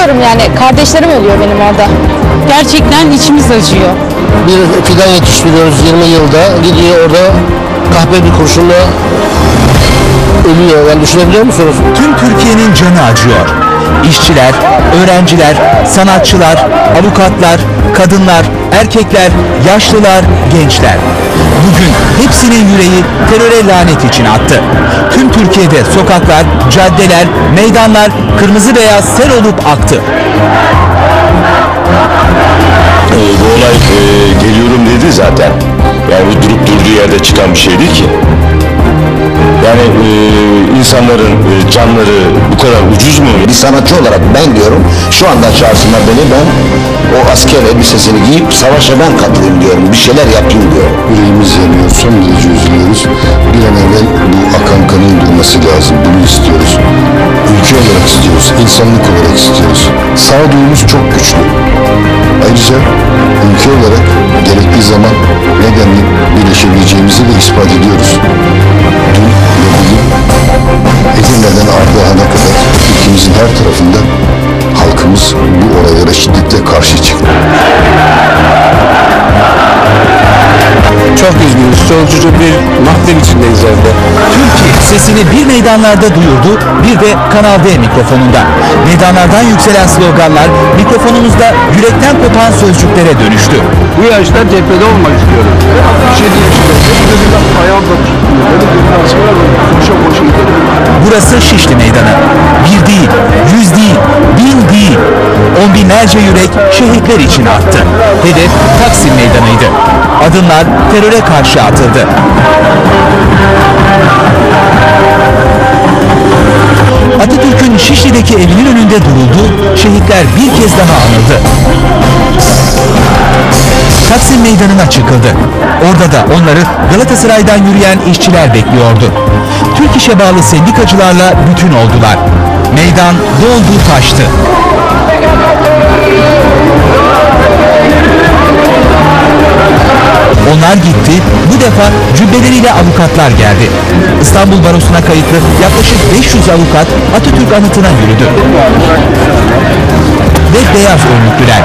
Üzülüyorum yani. Kardeşlerim ölüyor benim orada. Gerçekten içimiz acıyor. Bir fidan yetiştiriyoruz 20 yılda. Gidiyor orada kahpe bir kurşunla ölüyor. Yani düşünebiliyor musunuz? Tüm Türkiye'nin canı acıyor. İşçiler, öğrenciler, sanatçılar, avukatlar, kadınlar, erkekler, yaşlılar, gençler. Bugün hepsinin yüreği teröre lanet için attı. Tüm Türkiye'de sokaklar, caddeler, meydanlar kırmızı beyaz sel olup aktı. Ee, bu olay e, geliyorum dedi zaten. Yani bu durup durduğu yerde çıkan bir şey değil ki. Yani e, insanların e, canları bu kadar ucuz mu? Bir sanatçı olarak ben diyorum şu anda çağırsınlar beni ben o asker elbisesini giyip savaşa ben katılayım diyorum. Bir şeyler yapayım diyorum. Yüreğimiz yanıyor, son derece üzülüyoruz. Bir an evvel bu akan kanın durması lazım. Bunu istiyoruz. Ülke olarak istiyoruz, insanlık olarak istiyoruz. Sağduyumuz çok güçlü. Ayrıca ülke olarak gerektiği zaman nedenle birleşebileceğimizi de ispat ediyoruz. Ardahan'a kadar ülkemizin her tarafında halkımız bu olaylara şiddetle karşı çıktı. Çok üzgünüz. Çoluk bir mahrem içindeyiz evde. Türkiye sesini bir meydanlarda duyurdu, bir de Kanal D mikrofonunda. Meydanlardan yükselen sloganlar mikrofonumuzda yürekten kopan sözcüklere dönüştü. Bu yaşta cephede olmak istiyorum. Bir şey değil. Ayağım Burası Şişli Meydanı. Bir değil, yüz değil, bin değil. On binlerce yürek şehitler için attı. Hedef Taksim Meydanı'ydı. Adımlar teröre karşı atıldı. Atatürk'ün Şişli'deki evinin önünde duruldu, şehitler bir kez daha anıldı. Taksim Meydanı'na çıkıldı. Orada da onları Galatasaray'dan yürüyen işçiler bekliyordu. Türk İş'e bağlı sendikacılarla bütün oldular. Meydan doldu taştı. Onlar gitti, bu defa cübbeleriyle avukatlar geldi. İstanbul Barosu'na kayıtlı yaklaşık 500 avukat Atatürk anıtına yürüdü beyaz önlüklüler.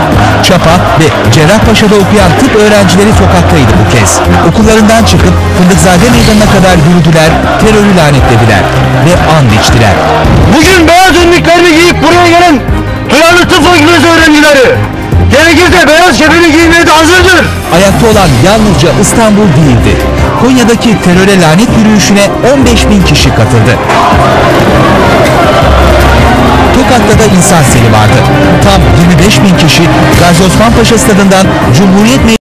Çapa ve Cerrahpaşa'da okuyan tıp öğrencileri sokaktaydı bu kez. Okullarından çıkıp Fındıkzade Meydanı'na kadar yürüdüler, terörü lanetlediler ve and içtiler. Bugün beyaz önlüklerini giyip buraya gelen Turanlı Tıp Fakültesi öğrencileri gerekirse beyaz kefeni giymeye de hazırdır. Ayakta olan yalnızca İstanbul değildi. Konya'daki teröre lanet yürüyüşüne 15 bin kişi katıldı. Da insan seli vardı. Tam 25 bin kişi Gazi Osman Paşa stadından Cumhuriyet Meydanı